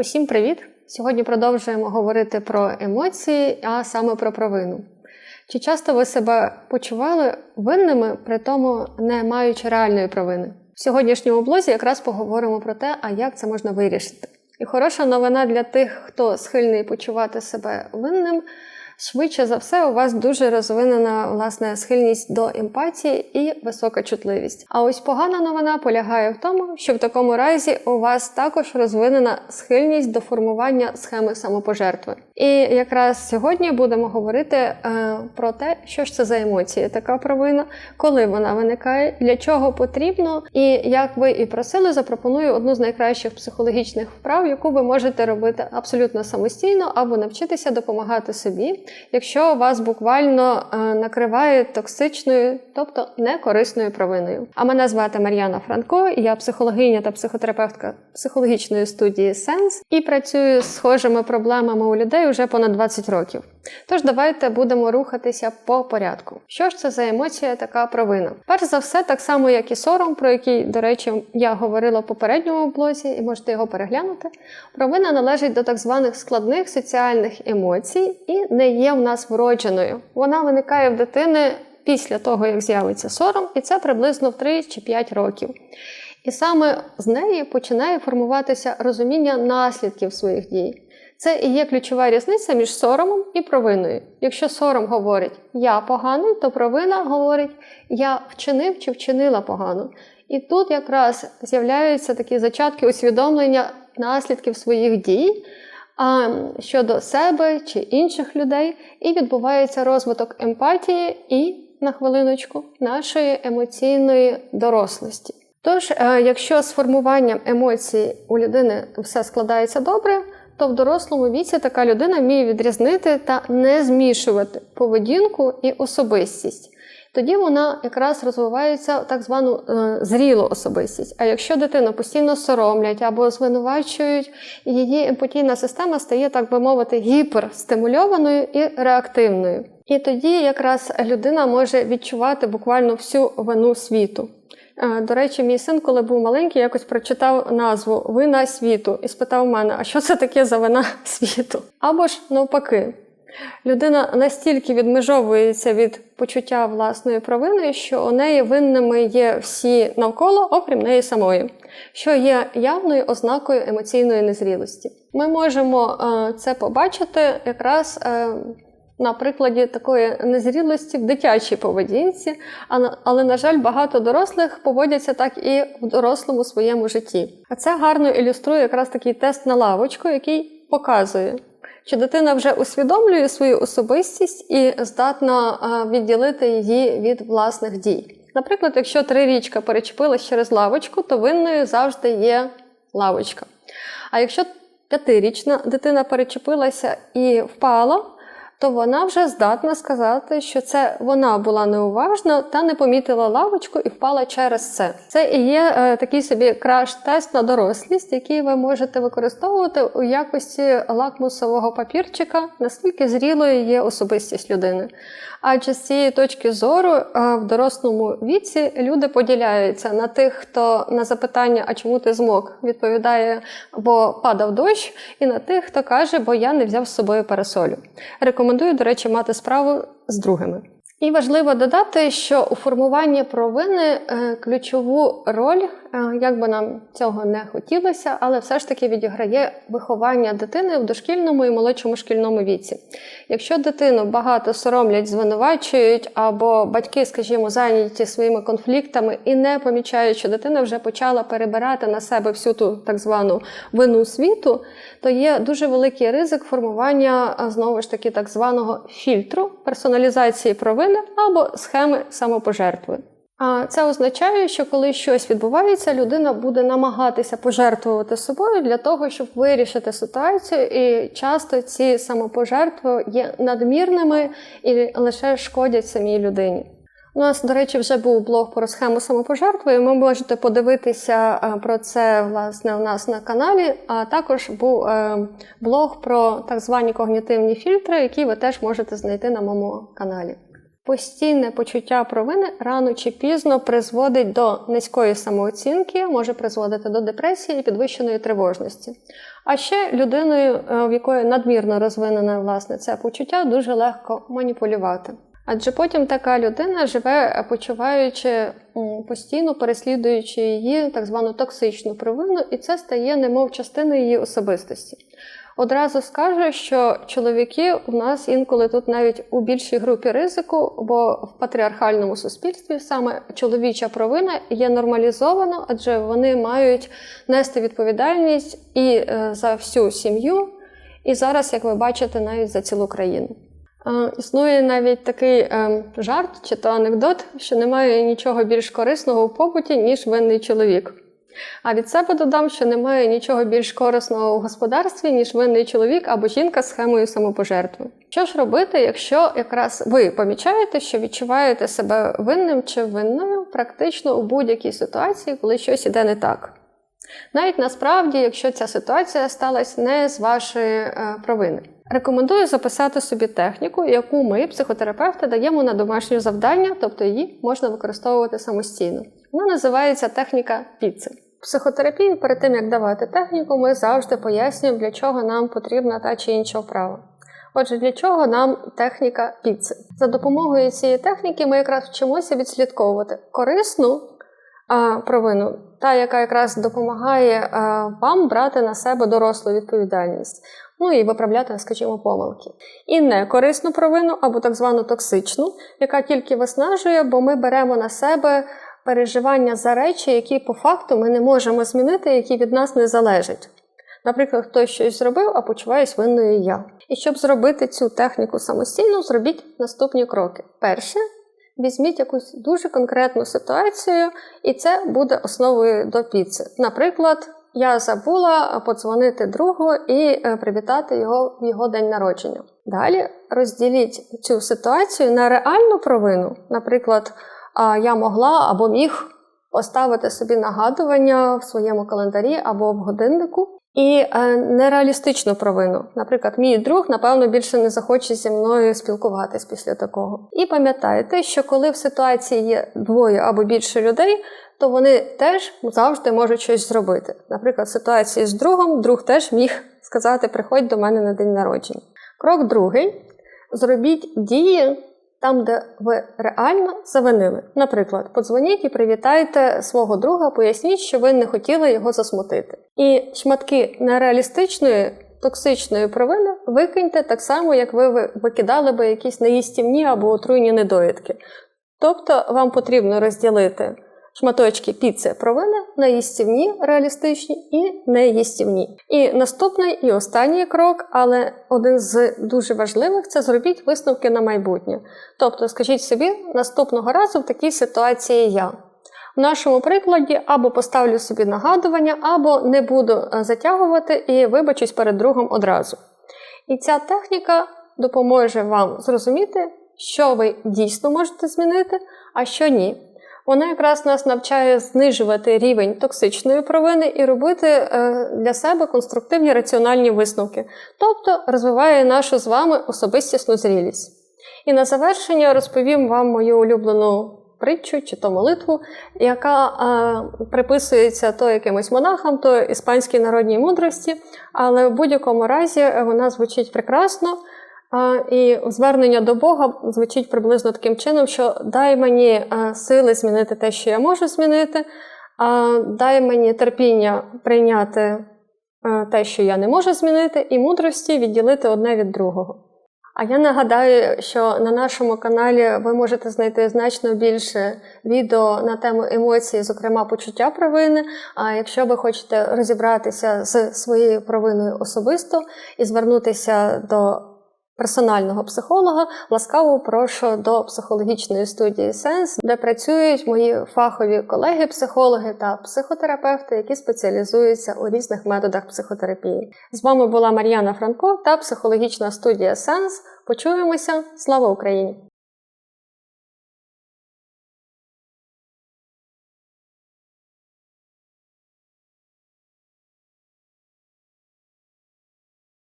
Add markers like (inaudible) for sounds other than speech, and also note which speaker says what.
Speaker 1: Усім привіт! Сьогодні продовжуємо говорити про емоції, а саме про провину. Чи часто ви себе почували винними, при тому не маючи реальної провини? В сьогоднішньому блозі якраз поговоримо про те, а як це можна вирішити. І хороша новина для тих, хто схильний почувати себе винним. Швидше за все, у вас дуже розвинена власне схильність до емпатії і висока чутливість. А ось погана новина полягає в тому, що в такому разі у вас також розвинена схильність до формування схеми самопожертви. І якраз сьогодні будемо говорити е, про те, що ж це за емоції, така провина, коли вона виникає, для чого потрібно, і як ви і просили, запропоную одну з найкращих психологічних вправ, яку ви можете робити абсолютно самостійно або навчитися допомагати собі якщо вас буквально е, накриває токсичною, тобто некорисною провиною. А мене звати Мар'яна Франко, я психологиня та психотерапевтка психологічної студії Сенс і працюю з схожими проблемами у людей уже понад 20 років. Тож давайте будемо рухатися по порядку. Що ж це за емоція, така провина? Перш за все, так само, як і сором, про який, до речі, я говорила в попередньому блозі, і можете його переглянути. Провина належить до так званих складних соціальних емоцій і не є в нас вродженою. Вона виникає в дитини після того, як з'явиться сором, і це приблизно в 3 чи 5 років. І саме з неї починає формуватися розуміння наслідків своїх дій. Це і є ключова різниця між соромом і провиною. Якщо сором говорить я поганий, то провина говорить я вчинив чи вчинила погано. І тут якраз з'являються такі зачатки усвідомлення наслідків своїх дій а, щодо себе чи інших людей, і відбувається розвиток емпатії і, на хвилиночку, нашої емоційної дорослості. Тож, е, якщо з формуванням емоцій у людини все складається добре, то в дорослому віці така людина вміє відрізнити та не змішувати поведінку і особистість. Тоді вона якраз розвивається в так звану е, зрілу особистість. А якщо дитину постійно соромлять або звинувачують, її емпатійна система стає, так би мовити, гіперстимульованою і реактивною. І тоді якраз людина може відчувати буквально всю вину світу. Е, До речі, мій син, коли був маленький, якось прочитав назву Вина світу і спитав мене, а що це таке за вина (laughs) світу? Або ж навпаки. Людина настільки відмежовується від почуття власної провини, що у неї винними є всі навколо, окрім неї самої, що є явною ознакою емоційної незрілості. Ми можемо е, це побачити якраз. Е, на прикладі такої незрілості в дитячій поведінці, але, на жаль, багато дорослих поводяться так і в дорослому своєму житті. А це гарно ілюструє якраз такий тест на лавочку, який показує, чи дитина вже усвідомлює свою особистість і здатна відділити її від власних дій. Наприклад, якщо трирічка перечепилась через лавочку, то винною завжди є лавочка. А якщо п'ятирічна дитина перечепилася і впала, то вона вже здатна сказати, що це вона була неуважна та не помітила лавочку і впала через це. Це і є е, такий собі краш-тест на дорослість, який ви можете використовувати у якості лакмусового папірчика, наскільки зрілою є особистість людини. Адже з цієї точки зору е, в дорослому віці люди поділяються на тих, хто на запитання, а чому ти змог, відповідає, бо падав дощ, і на тих, хто каже, бо я не взяв з собою парасолю. Рекомендую, до речі, мати справу з другими. І важливо додати, що у формуванні провини е, ключову роль, як би нам цього не хотілося, але все ж таки відіграє виховання дитини в дошкільному і молодшому шкільному віці. Якщо дитину багато соромлять, звинувачують, або батьки, скажімо, зайняті своїми конфліктами і не помічають, що дитина вже почала перебирати на себе всю ту так звану вину світу, то є дуже великий ризик формування знову ж таки так званого фільтру персоналізації провини або схеми самопожертви. А це означає, що коли щось відбувається, людина буде намагатися пожертвувати собою для того, щоб вирішити ситуацію. І часто ці самопожертви є надмірними і лише шкодять самій людині. У нас, до речі, вже був блог про схему самопожертви, і ви можете подивитися про це власне у нас на каналі. А також був е, блог про так звані когнітивні фільтри, які ви теж можете знайти на моєму каналі. Постійне почуття провини рано чи пізно призводить до низької самооцінки, може призводити до депресії і підвищеної тривожності. А ще людиною, е, в якої надмірно розвинене власне це почуття, дуже легко маніпулювати. Адже потім така людина живе, почуваючи постійно переслідуючи її так звану токсичну провину, і це стає немов частиною її особистості. Одразу скажу, що чоловіки у нас інколи тут навіть у більшій групі ризику, бо в патріархальному суспільстві саме чоловіча провина є нормалізована, адже вони мають нести відповідальність і е, за всю сім'ю, і зараз, як ви бачите, навіть за цілу країну. Е, Існує навіть такий е, жарт чи то анекдот, що немає нічого більш корисного у побуті, ніж винний чоловік. А від себе додам, що немає нічого більш корисного у господарстві, ніж винний чоловік або жінка з схемою самопожертви. Що ж робити, якщо якраз ви помічаєте, що відчуваєте себе винним чи винною практично у будь-якій ситуації, коли щось іде не так? Навіть насправді, якщо ця ситуація сталася не з вашої е, провини. Рекомендую записати собі техніку, яку ми, психотерапевти, даємо на домашнє завдання, тобто її можна використовувати самостійно. Вона називається техніка піци. Психотерапії перед тим як давати техніку, ми завжди пояснюємо, для чого нам потрібна та чи інша вправа. Отже, для чого нам техніка піци? За допомогою цієї техніки ми якраз вчимося відслідковувати корисну а, провину, та яка якраз допомагає а, вам брати на себе дорослу відповідальність, ну і виправляти, скажімо, помилки. І некорисну провину або так звану токсичну, яка тільки виснажує, бо ми беремо на себе переживання за речі, які по факту ми не можемо змінити, які від нас не залежать. Наприклад, хтось щось зробив, а почуваюсь винною я. І щоб зробити цю техніку самостійно, зробіть наступні кроки. Перше, візьміть якусь дуже конкретну ситуацію, і це буде основою до піци. Наприклад, я забула подзвонити другу і е, привітати його в його день народження. Далі розділіть цю ситуацію на реальну провину. Наприклад, я могла або міг поставити собі нагадування в своєму календарі або в годиннику. І е, нереалістичну провину. Наприклад, мій друг, напевно, більше не захоче зі мною спілкуватись після такого. І пам'ятайте, що коли в ситуації є двоє або більше людей, то вони теж завжди можуть щось зробити. Наприклад, в ситуації з другом друг теж міг сказати: приходь до мене на день народження. Крок другий: зробіть дії там, де ви реально завинили. Наприклад, подзвоніть і привітайте свого друга, поясніть, що ви не хотіли його засмутити. І шматки нереалістичної. Токсичної провини викиньте так само, як ви викидали би якісь неїстівні або отруйні недоїдки. Тобто вам потрібно розділити шматочки піци провини на їстівні, реалістичні і неїстівні. І наступний і останній крок, але один з дуже важливих це зробіть висновки на майбутнє. Тобто, скажіть собі, наступного разу в такій ситуації я. В нашому прикладі або поставлю собі нагадування, або не буду е, затягувати і вибачусь перед другом одразу. І ця техніка допоможе вам зрозуміти, що ви дійсно можете змінити, а що ні. Вона якраз нас навчає знижувати рівень токсичної провини і робити е, для себе конструктивні раціональні висновки, тобто розвиває нашу з вами особистісну зрілість. І на завершення розповім вам мою улюблену притчу чи то молитву, яка е, приписується то якимось монахам, то іспанській народній мудрості, але в будь-якому разі вона звучить прекрасно. І звернення до Бога звучить приблизно таким чином, що дай мені сили змінити те, що я можу змінити, дай мені терпіння прийняти те, що я не можу змінити, і мудрості відділити одне від другого. А я нагадаю, що на нашому каналі ви можете знайти значно більше відео на тему емоцій, зокрема почуття провини. А якщо ви хочете розібратися з своєю провиною особисто і звернутися до персонального психолога, ласкаво прошу до психологічної студії Сенс, де працюють мої фахові колеги-психологи та психотерапевти, які спеціалізуються у різних методах психотерапії. З вами була Мар'яна Франко та психологічна студія Сенс. Почуємося! Слава Україні!